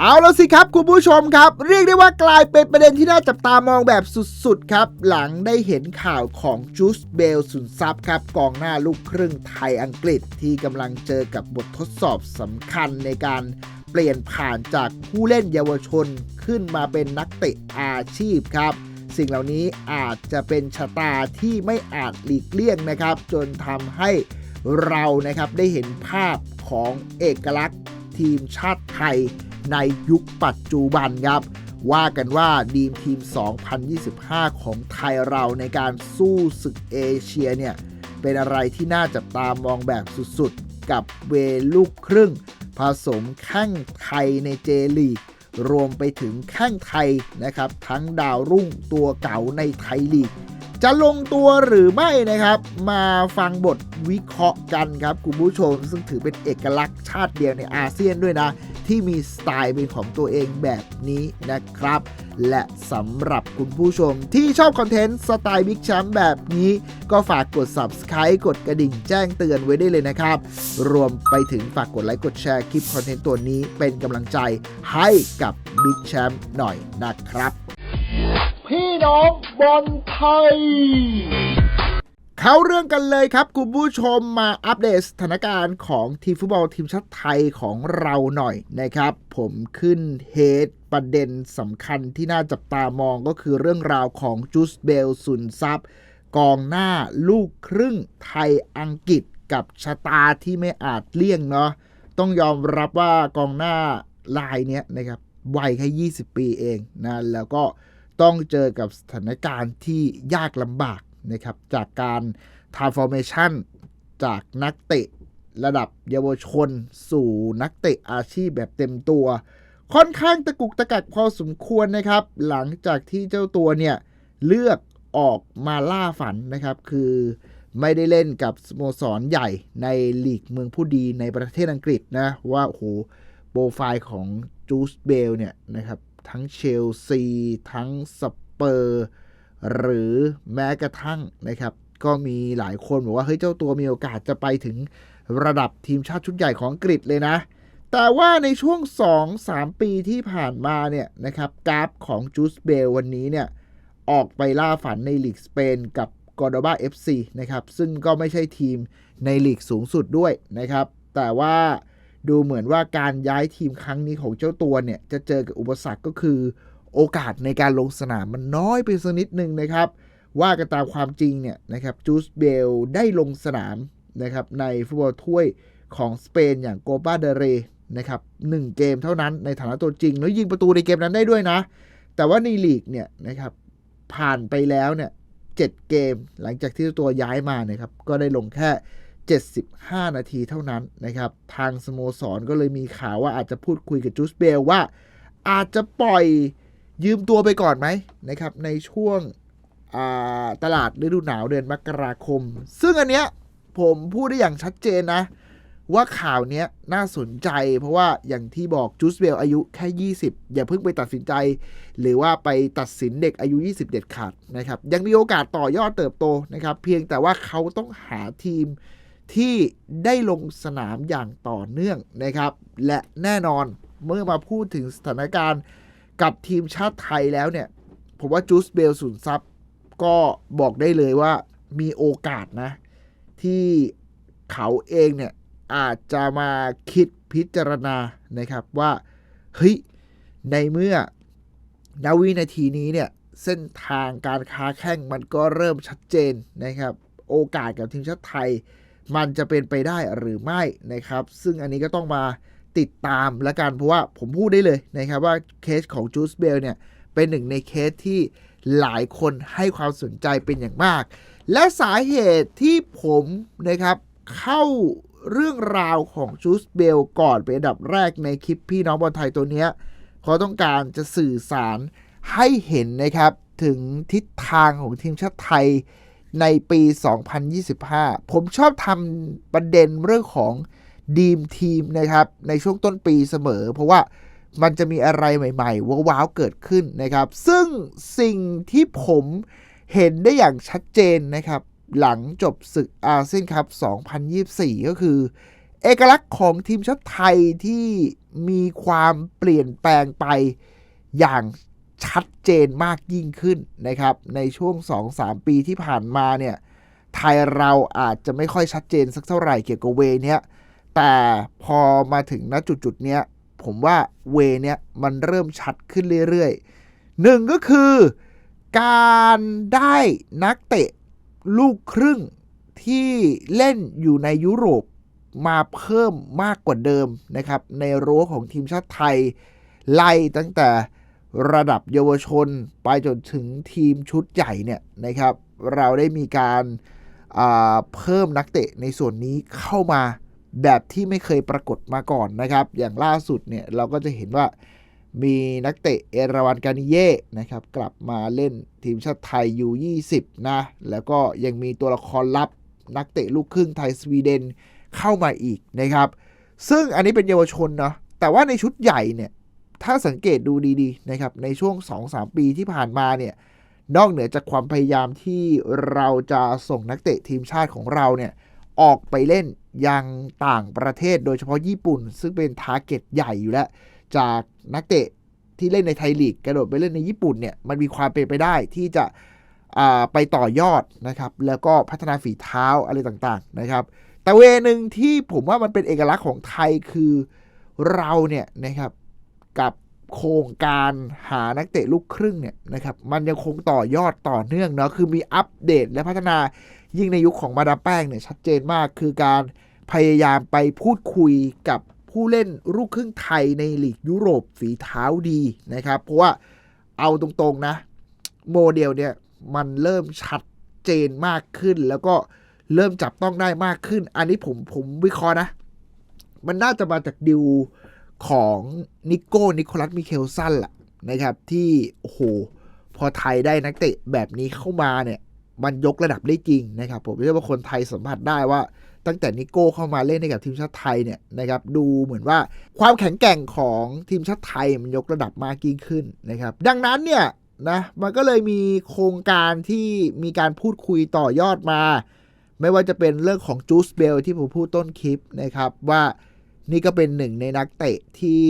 เอาแล้วสิครับคุณผู้ชมครับ เรียกได้ว่ากลายเป็นประเด็นที่น่าจับตามองแบบสุดๆครับ หลังได้เห็นข่าวของจูสเบลสุนทรัพย์ครับกองหน้าลูกครึ่งไทยอังกฤษที่กำลังเจอกับบททดสอบสำคัญในการเปลี่ยนผ่านจากผู้เล่นเยาวชนขึ้นมาเป็นนักเตะอาชีพครับ สิ่งเหล่านี้อาจจะเป็นชะตาที่ไม่อาจหลีกเลี่ยงนะครับ จนทำให้เรานะครับได้เห็นภาพของเอกลักษณ์ทีมชาติไทย ในยุคปัจจุบันครับ ว่ากันว่าดีมทีม 2025 ของไทยเราในการสู้ศึกเอเชียเนี่ย เป็นอะไรที่น่าจับตามองแบบสุดๆ กับเวลูกครึ่ง ผสมแข้งไทยในเจลีกรวมไปถึงแข้งไทยนะครับ ทั้งดาวรุ่งตัวเก่าในไทยลีก จะลงตัวหรือไม่นะครับ มาฟังบทวิเคราะห์กันครับ คุณผู้ชม ซึ่งถือเป็นเอกลักษณ์ชาติเดียวในอาเซียนด้วยนะ ที่มีสไตล์เป็นของตัวเองแบบนี้นะครับ และสำหรับคุณผู้ชมที่ชอบคอนเทนต์สไตล์บิ๊กแชมป์แบบนี้ ก็ฝากกด Subscribe กดกระดิ่งแจ้งเตือนไว้ได้เลยนะครับ รวมไปถึงฝากกดไลค์กดแชร์คลิปคอนเทนต์ตัวนี้เป็นกำลังใจให้กับบิ๊กแชมป์หน่อยนะครับ พี่น้องบอลไทย เข้าเรื่องกันเลยครับ คุณผู้ชมมาอัปเดตสถานการณ์ของทีมฟุตบอลทีมชาติไทยของเราหน่อยนะครับ ผมขึ้นเฮดประเด็นสำคัญที่น่าจับตามองก็คือเรื่องราวของจูสเบลสุนทรัพย์กองหน้าลูกครึ่งไทยอังกฤษกับชะตาที่ไม่อาจเลี่ยงเนาะต้องยอมรับว่ากองหน้าลายเนี้ยนะครับวัยแค่ 20 ปีเองนะแล้วก็ต้องเจอกับสถานการณ์ที่ยากลำบาก นะครับจากการ transformation จากนักเตะระดับเยาวชน สู่นักเตะอาชีพแบบเต็มตัว ค่อนข้างตะกุกตะกักพอสมควรนะครับ หลังจากที่เจ้าตัวเนี่ยเลือกออกมาล่าฝันนะครับ คือไม่ได้เล่นกับสโมสรใหญ่ในลีกเมืองผู้ดีในประเทศอังกฤษนะ ว่าโหโปรไฟล์ของจูสเบลเนี่ยนะครับ ทั้งเชลซี ทั้งสเปอร์ หรือแม้กระทั่งนะครับ ก็มีหลายคนบอกว่าเฮ้ยเจ้าตัวมีโอกาสจะไปถึงระดับทีมชาติชุดใหญ่ของอังกฤษเลยนะ แต่ว่าในช่วง 2-3 ปีที่ผ่านมาเนี่ยนะครับกราฟของจูสเบลวันนี้เนี่ยออกไปล่าฝันในลีกสเปนกับกอร์ดบา FC นะครับ ซึ่งก็ไม่ใช่ทีมในลีกสูงสุดด้วยนะครับ แต่ว่าดูเหมือนว่าการย้ายทีมครั้งนี้ของเจ้าตัวเนี่ย จะเจอกับอุปสรรคก็คือ โอกาสในการลงสนามมันน้อยไปสักนิดหนึ่งนะครับ ว่ากันตามความจริงเนี่ยนะครับจูสเบลได้ลงสนามนะครับในฟุตบอลถ้วยของสเปนอย่างโกปาเดเรนะครับหนึ่งเกมเท่านั้นในฐานะตัวจริง แล้วยิงประตูในเกมนั้นได้ด้วยนะ แต่ว่าในลีกเนี่ยนะครับผ่านไปแล้วเนี่ยเจ็ดเกมหลังจากที่ตัวย้ายมานะครับก็ได้ลงแค่ 75 นาทีเท่านั้นนะครับทางสโมสรก็เลยมีข่าวว่าอาจจะพูดคุยกับจูสเบลว่าอาจจะปล่อย ยืมตัวไปก่อนไหมนะครับในช่วงตลาดฤดูหนาวเดือนมกราคม ซึ่งอันเนี้ยผมพูดได้อย่างชัดเจนนะ ว่าข่าวนี้น่าสนใจ เพราะว่าอย่างที่บอกจูสเบลอายุแค่ 20 อย่าเพิ่งไปตัดสินใจ หรือว่าไปตัดสินเด็กอายุ 20 เด็ดขาดนะครับ ยังมีโอกาสต่อยอดเติบโตนะครับ เพียงแต่ว่าเขาต้องหาทีมที่ได้ลงสนามอย่างต่อเนื่องนะครับ และแน่นอนเมื่อมาพูดถึงสถานการณ์ กับทีมชาติไทยแล้วเนี่ย ผมว่าจูสเบลสุนทรัพย์ก็บอกได้เลยว่ามีโอกาสนะ ที่เขาเองเนี่ย อาจจะมาคิดพิจารณานะครับว่า เฮ้ย ในเมื่อนาวินาทีนี้เนี่ย เส้นทางการค้าแข่งมันก็เริ่มชัดเจนนะครับ โอกาสกับทีมชาติไทย มันจะเป็นไปได้หรือไม่นะครับ ซึ่งอันนี้ก็ต้องมา ติดตามละกันเพราะว่าผมพูดได้เลยนะครับว่าเคสของจูสเบลเนี่ยเป็นหนึ่งในเคสที่หลายคนให้ความสนใจเป็นอย่างมาก และสาเหตุที่ผมนะครับเข้าเรื่องราวของจูสเบลก่อนเป็นอันดับแรกในคลิปพี่น้องบอลไทยตัวนี้เขาต้องการจะสื่อสารให้เห็นนะครับถึงทิศทางของทีมชาติไทยในปี 2025 ผมชอบทำประเด็นเรื่องของ ดีมทีมนะครับในช่วงต้นปีเสมอ เพราะว่ามันจะมีอะไรใหม่ๆ ว้าวๆ เกิดขึ้นนะครับ ซึ่งสิ่งที่ผมเห็นได้อย่างชัดเจนนะครับ หลังจบศึกอาเซียนคัพ2024 ก็คือเอเอกลักษณ์ของทีมชาติไทยที่มีความเปลี่ยนแปลงไปอย่างชัดเจนมากยิ่งขึ้นนะครับ ในช่วง 2-3 ปีที่ผ่านมาเนี่ย ไทยเราอาจจะไม่ค่อยชัดเจนสักเท่าไหร่เกี่ยวกับเวเนี้ย แต่พอมาถึงณจุดจุดเนี้ยผมว่าเวเนี้ยมันเริ่มชัดขึ้นเรื่อยๆหนึ่งก็คือการได้นักเตะลูกครึ่งที่เล่นอยู่ในยุโรปมาเพิ่มมากกว่าเดิมนะครับ ในรั้วของทีมชาติไทย ไล่ตั้งแต่ระดับเยาวชนไปจนถึงทีมชุดใหญ่เนี่ยนะครับ เราได้มีการาเพิ่มนักเตะในส่วนนี้เข้ามา แบบที่ไม่เคยปรากฏมาก่อนนะครับ อย่างล่าสุดเนี่ยเราก็จะเห็นว่ามีนักเตะเอราวันกานิเย่นะครับ กลับมาเล่นทีมชาติไทยยู20นะ แล้วก็ยังมีตัวละครลับนักเตะลูกครึ่งไทยสวีเดนเข้ามาอีกนะครับ ซึ่งอันนี้เป็นเยาวชนเนาะแต่ว่าในชุดใหญ่เนี่ย ถ้าสังเกตดูดีๆนะครับ ในช่วง 2-3 ปีที่ผ่านมาเนี่ย นอกเหนือจากความพยายามที่เราจะส่งนักเตะทีมชาติของเราเนี่ย ออกไปเล่นยังต่างประเทศโดยเฉพาะญี่ปุ่น ซึ่งเป็นทาร์เก็ตใหญ่อยู่แล้ว จากนักเตะที่เล่นในไทยลีกกระโดดไปเล่นในญี่ปุ่นเนี่ยมันมีความเป็นไปได้ที่จะไปต่อยอดนะครับ แล้วก็พัฒนาฝีเท้าอะไรต่างๆนะครับ แต่เวนึงที่ผมว่ามันเป็นเอกลักษณ์ของไทยคือเราเนี่ยนะครับกับโครงการหานักเตะลูกครึ่งเนี่ยนะครับมันยังคงต่อยอดต่อเนื่องเนาะคือมีอัปเดตและพัฒนา ยิ่งในยุคของมาดามแป้งเนี่ยชัดเจนมาก คือการพยายามไปพูดคุยกับผู้เล่นลูกครึ่งไทยในลีกยุโรปฝีเท้าดีนะครับ เพราะว่าเอาตรงๆนะ โมเดลเนี่ยมันเริ่มชัดเจนมากขึ้น แล้วก็เริ่มจับต้องได้มากขึ้น อันนี้ผมผมวิเคราะห์นะ มันน่าจะมาจากดิวของนิโก้นิโคลัสมิเคลสันแหละนะครับ ที่โอ้โหพอไทยได้นักเตะแบบนี้เข้ามาเนี่ย มันยกระดับได้จริงนะครับ ผมเชื่อว่าคนไทยสัมผัสได้ว่า ตั้งแต่นิโก้เข้ามาเล่นให้กับทีมชาติไทยเนี่ยนะครับ ดูเหมือนว่าความแข็งแกร่งของทีมชาติไทยมันยกระดับมากยิ่งขึ้นนะครับ ดังนั้นเนี่ยนะมันก็เลยมีโครงการที่มีการพูดคุยต่อยอดมา ไม่ว่าจะเป็นเรื่องของจูสเบลที่ผมพูดต้นคลิปนะครับว่านี่ก็เป็นหนึ่งในนักเตะที่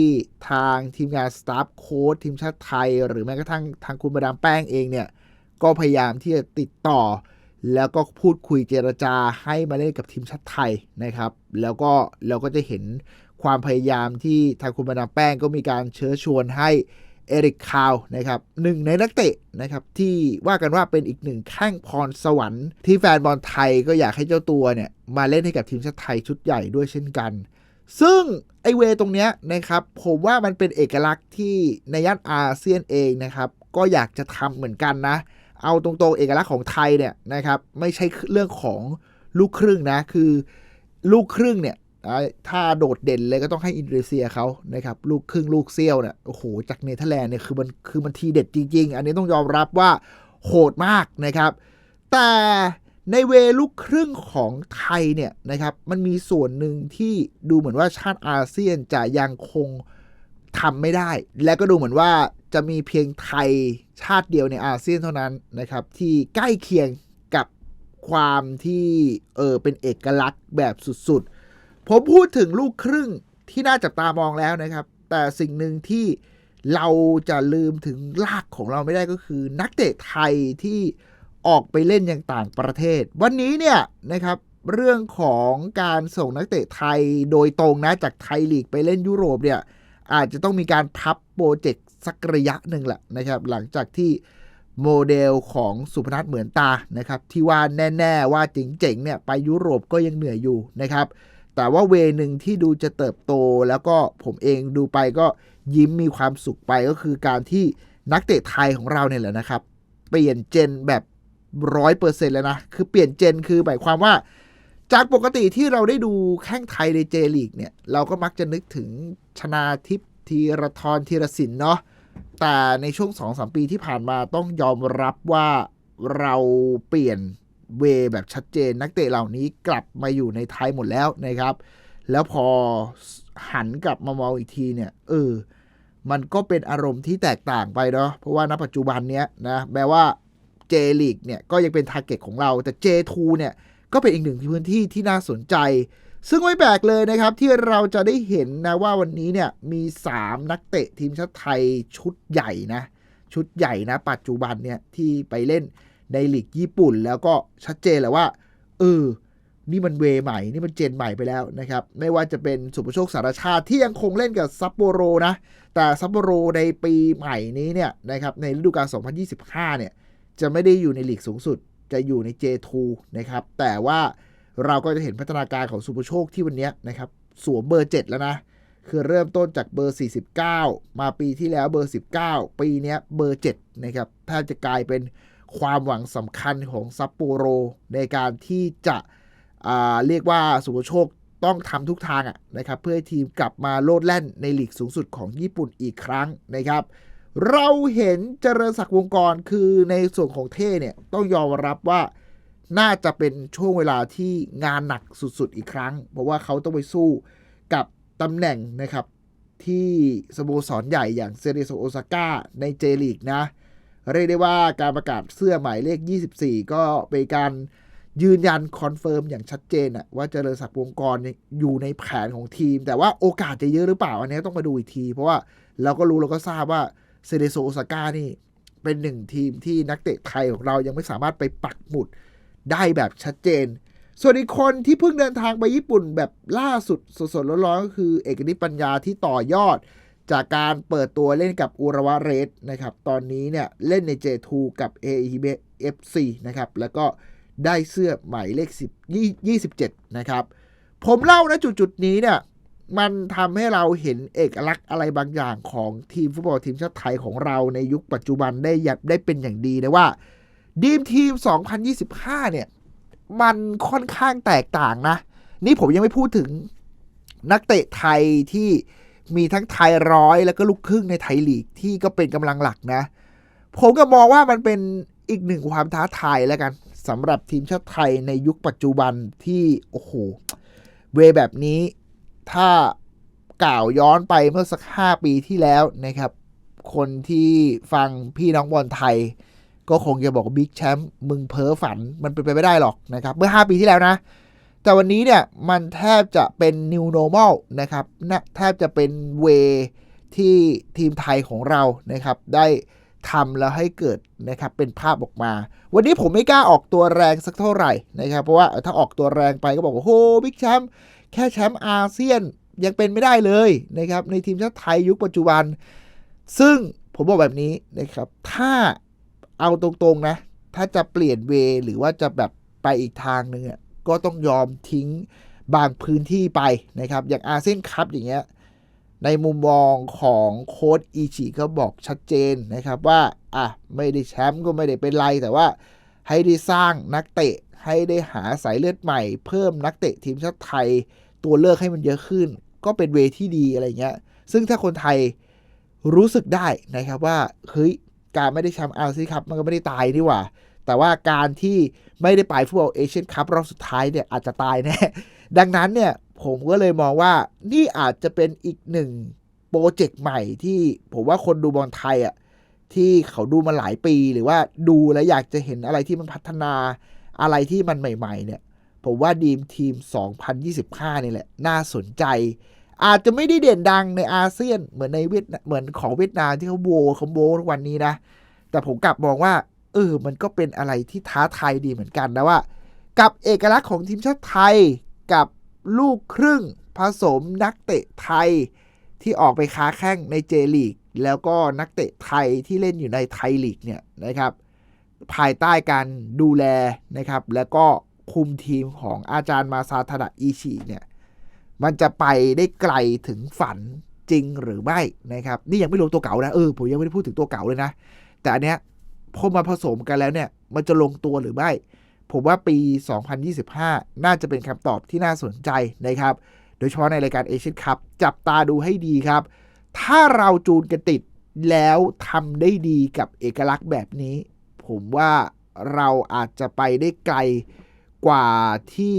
ทางทีมงานสตาฟโค้ชทีมชาติไทย หรือแม้กระทั่งทางคุณประดามแป้งเองเนี่ย ก็พยายามที่จะติดต่อ แล้วก็พูดคุยเจรจาให้มาเล่นกับทีมชาติไทยนะครับ แล้วก็เราก็จะเห็นความพยายามที่ทางคุณประดาแป้งก็มีการเชิญชวนให้เอริกคาวนะครับหนึ่งในนักเตะนะครับที่ว่ากันว่าเป็นอีกหนึ่งแข้งพรสวรรค์ ที่แฟนบอลไทยก็อยากให้เจ้าตัวเนี่ยมาเล่นให้กับทีมชาติไทยชุดใหญ่ด้วยเช่นกัน ซึ่งไอเวยตรงเนี้ยนะครับผมว่ามันเป็นเอกลักษณ์ที่ในย่านอาเซียนเองนะครับก็อยากจะทำเหมือนกันนะ เอาตรงๆเอกลักษณ์ของไทยเนี่ยนะครับไม่ใช่เรื่องของลูกครึ่งนะ คือลูกครึ่งเนี่ยถ้าโดดเด่นเลยก็ต้องให้อินโดนีเซียเขานะครับ ลูกครึ่งลูกเซี่ยวเนี่ยโอ้โหจากเนเธอร์แลนด์เนี่ยคือมันคือมันทีเด็ดจริง ๆ อันนี้ต้องยอมรับว่าโหดมากนะครับ แต่ในเวลูกครึ่งของไทยเนี่ยนะครับมันมีส่วนหนึ่งที่ดูเหมือนว่าชาติอาเซียนจะยังคงทำไม่ได้ และก็ดูเหมือนว่าจะมีเพียงไทย ชาติเดียวในอาเซียนเท่านั้นนะครับ ที่ใกล้เคียงกับความที่เออเป็นเอกลักษณ์แบบสุดๆ ผมพูดถึงลูกครึ่งที่น่าจับตามองแล้วนะครับ แต่สิ่งหนึ่งที่เราจะลืมถึงรากของเราไม่ได้ก็คือ นักเตะไทยที่ออกไปเล่นยังต่างประเทศ วันนี้เนี่ยนะครับเรื่องของการส่งนักเตะไทยโดยตรงนะจากไทยลีกไปเล่นยุโรปเนี่ยอาจจะต้องมีการพับโปรเจกต์ สักระยะหนึ่งแหละนะครับ หลังจากที่โมเดลของสุพนัทเหมือนตานะครับ ที่ว่าแน่ ๆ ว่าเจ๋งๆเนี่ยไปยุโรปก็ยังเหนื่อยอยู่นะครับ แต่ว่าเวหนึ่งที่ดูจะเติบโตแล้วก็ผมเองดูไปก็ยิ้มมีความสุขไปก็คือการที่นักเตะไทยของเราเนี่ยแหละนะครับ เปลี่ยนเจนแบบร้อยเปอร์เซ็นต์แล้วนะ คือเปลี่ยนเจนคือหมายความว่า จากปกติที่เราได้ดูแข้งไทยในเจลีกเนี่ย เราก็มักจะนึกถึงชนาทิพย์ธีรทรธีรศิลป์เนาะ แต่ในช่วง2-3ปีที่ผ่านมาต้องยอมรับว่าเราเปลี่ยนเวแบบชัดเจนนักเตะเหล่านี้กลับมาอยู่ในไทยหมดแล้วนะครับ แล้วพอหันกลับมามองอีกทีเนี่ย เออ มันก็เป็นอารมณ์ที่แตกต่างไปเนาะเพราะว่าณปัจจุบันเนี้ยนะแม้ว่า J League เนี่ยก็ยังเป็นทาร์เก็ตของเรา แต่ J2 เนี่ยก็เป็นอีกหนึ่งพื้นที่ที่น่าสนใจ ซึ่งไม่แปลกเลยนะครับที่เราจะได้เห็นนะว่าวันนี้เนี่ยมี 3 นักเตะทีมชาติไทยชุดใหญ่นะ ชุดใหญ่นะ ปัจจุบันเนี่ยที่ไปเล่นในลีกญี่ปุ่น แล้วก็ชัดเจนแหละว่าเออนี่มันเวใหม่ นี่มันเจนใหม่ไปแล้วนะครับ ไม่ว่าจะเป็นสุภโชคสารชาติที่ยังคงเล่นกับซัปโปโรนะ แต่ซัปโปโรในปีใหม่นี้เนี่ยนะครับในฤดูกาล 2025 เนี่ยจะไม่ได้อยู่ในลีกสูงสุด จะอยู่ใน J2 นะครับ แต่ว่า เราก็จะเห็นพัฒนาการของสุภโชคที่วันนี้นะครับสวมเบอร์ 7 แล้วนะ คือเริ่มต้นจากเบอร์ 49 มาปีที่แล้วเบอร์ 19 ปีนี้เบอร์ 7 นะครับแทบจะกลายเป็นความหวังสำคัญของซัปโปโร ในการที่จะเรียกว่าสุภโชคต้องทำทุกทางะนะครับเพื่อให้ทีมกลับมาโลดแล่นในลีกสูงสุดของญี่ปุ่นอีกครั้งนะครับ เราเห็นเจริญศักดิ์วงกรคือในส่วนของเท่เนี่ยต้องยอมรับว่า น่าจะเป็นช่วงเวลาที่งานหนักสุดๆอีกครั้ง เพราะว่าเขาต้องไปสู้กับตำแหน่งนะครับ ที่สโมสรใหญ่อย่างเซเรโซโอซาก้าในเจลีกนะ เรียกได้ว่าการประกาศเสื้อหมายเลข 24 ก็เป็นการยืนยันคอนเฟิร์มอย่างชัดเจนอะว่าเจริญศักดิ์วงกรเนี่ยอยู่ในแผนของทีม แต่ว่าโอกาสจะเยอะหรือเปล่า อันนี้ต้องมาดูอีกที เพราะว่าเราก็รู้เราก็ทราบว่าเซเรโซโอซาก้านี่เป็นหนึ่งทีมที่นักเตะไทยของเรายังไม่สามารถไปปักหมุด ได้แบบชัดเจน ส่วนอีกคนที่เพิ่งเดินทางไปญี่ปุ่นแบบล่าสุดสดๆร้อนๆก็คือ เอกนิปัญญาที่ต่อยอด จากการเปิดตัวเล่นกับอุระวะเรสนะครับ ตอนนี้เนี่ยเล่นใน J2 กับ a e b FC นะครับ แล้วก็ได้เสื้อหมายเลข10 27 นะครับ ผมเล่านะจุดๆนี้เนี่ยมันทำให้เราเห็นเอกลักษณ์อะไรบางอย่างของทีมฟุตบอลทีมชาติไทยของเราในยุคปัจจุบันได้ยับได้เป็นอย่างดีนะว่า ดีมทีม 2025 เนี่ย มันค่อนข้างแตกต่างนะ นี่ผมยังไม่พูดถึงนักเตะไทยที่มีทั้งไทยร้อยแล้วก็ลูกครึ่งในไทยลีกที่ก็เป็นกำลังหลักนะ ผมก็มองว่ามันเป็นอีกหนึ่งความท้าทายแล้วกันสำหรับทีมชาติไทยในยุคปัจจุบันที่ โอ้โห เวแบบนี้ถ้ากล่าวย้อนไปเมื่อสัก 5 ปีที่แล้วนะครับ คนที่ฟังพี่น้องบอลไทย ก็คงจะบอกว่าบิ๊กแชมป์มึงเพ้อฝันมันเป็นไปไม่ได้หรอกนะครับ เมื่อ 5 ปีที่แล้วนะ แต่วันนี้เนี่ย มันแทบจะเป็น new normal นะครับนะแทบจะเป็นเวที่ทีมไทยของเรานะครับ ได้ทำแล้วให้เกิดนะครับเป็นภาพออกมา วันนี้ผมไม่กล้าออกตัวแรงสักเท่าไหร่นะครับ เพราะว่าถ้าออกตัวแรงไปก็บอกว่าโหบิ๊กแชมป์แค่แชมป์อาเซียนยังเป็นไม่ได้เลยนะครับในทีมชาติไทยยุคปัจจุบัน ซึ่งผมบอกแบบนี้นะครับ ถ้า เอาตรงๆนะ ถ้าจะเปลี่ยนเวหรือว่าจะแบบไปอีกทางหนึ่งอะก็ต้องยอมทิ้งบางพื้นที่ไปนะครับ อย่างอาเซียนคัพอย่างเงี้ยในมุมมองของโค้ดอีชิก็บอกชัดเจนนะครับว่าอะไม่ได้แชมป์ก็ไม่ได้เป็นไร แต่ว่าให้ได้สร้างนักเตะให้ได้หาสายเลือดใหม่ เพิ่มนักเตะทีมชาติไทย ตัวเลือกให้มันเยอะขึ้น ก็เป็นเวที่ดีอะไรเงี้ย ซึ่งถ้าคนไทยรู้สึกได้นะครับว่าเฮ้ย การไม่ได้แชมป์อาเซียนคัพมันก็ไม่ได้ตายนี่หว่า แต่ว่าการที่ไม่ได้ไปฟุตบอลเอเชียนคัพรอบสุดท้ายเนี่ยอาจจะตายแน่ดังนั้นเนี่ยผมก็เลยมองว่านี่อาจจะเป็นอีกหนึ่งโปรเจกต์ใหม่ที่ผมว่าคนดูบอลไทยอะที่เขาดูมาหลายปีหรือว่าดูแล้วอยากจะเห็นอะไรที่มันพัฒนาอะไรที่มันใหม่ ๆ เนี่ย ผมว่าดีมทีม 2025 นี่แหละ น่าสนใจ อาจจะไม่ได้เด่นดังในอาเซียนเหมือนในเวียดเหมือนของเวียดนามที่เขาโบเขาโบทุกวันนี้นะ แต่ผมกลับมองว่า เออ มันก็เป็นอะไรที่ท้าทายดีเหมือนกันนะว่า กับเอกลักษณ์ของทีมชาติไทยกับลูกครึ่งผสมนักเตะไทยที่ออกไปค้าแข้งในเจลีก แล้วก็นักเตะไทยที่เล่นอยู่ในไทยลีกเนี่ยนะครับ ภายใต้การดูแลนะครับ แล้วก็คุมทีมของอาจารย์มาซาทาดะอิชิเนี่ย มันจะไปได้ไกลถึงฝันจริงหรือไม่นะครับ นี่ยังไม่รวมตัวเก่านะเออผมยังไม่ได้พูดถึงตัวเก่าเลยนะ แต่อันเนี้ยพอมาผสมกันแล้วเนี่ย มันจะลงตัวหรือไม่ ผมว่าปี 2025 น่าจะเป็นคำตอบที่น่าสนใจนะครับ โดยเฉพาะในรายการเอเชียนคัพจับตาดูให้ดีครับ ถ้าเราจูนกันติดแล้วทำได้ดีกับเอกลักษณ์แบบนี้ ผมว่าเราอาจจะไปได้ไกลกว่าที่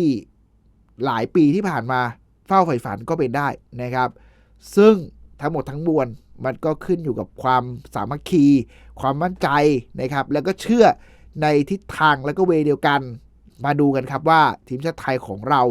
หลายปีที่ผ่านมา เฝ้าใฝ่ฝันก็เป็นได้นะครับ ซึ่งทั้งหมดทั้งมวลมันก็ขึ้นอยู่กับความสามัคคี ความมั่นใจนะครับ แล้วก็เชื่อในทิศทางและก็เวเดียวกัน มาดูกันครับว่าทีมชาติไทยของเรา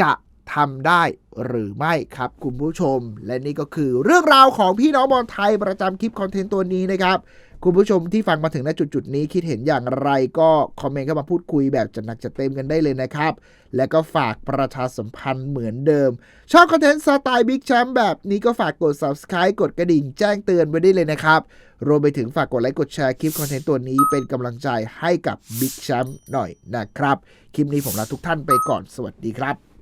จะ ทำได้หรือไม่ครับคุณผู้ชม และนี่ก็คือเรื่องราวของพี่น้องบอลไทยประจำคลิปคอนเทนต์ตัวนี้นะครับ คุณผู้ชมที่ฟังมาถึงณจุดๆนี้คิดเห็นอย่างไรก็คอมเมนต์เข้ามาพูดคุยแบบจัดหนักจัดเต็มกันได้เลยนะครับ และก็ฝากประชาสัมพันธ์เหมือนเดิม ชอบคอนเทนต์สไตล์บิ๊กแชมป์แบบนี้ก็ฝากกด subscribe กดกระดิ่งแจ้งเตือนไว้ได้เลยนะครับรวมไปถึงฝากกดไลค์กดแชร์คลิปคอนเทนต์ตัวนี้เป็นกำลังใจให้กับบิ๊กแชมป์หน่อยนะครับคลิปนี้ผมลาทุกท่านไปก่อนสวัสดีครับ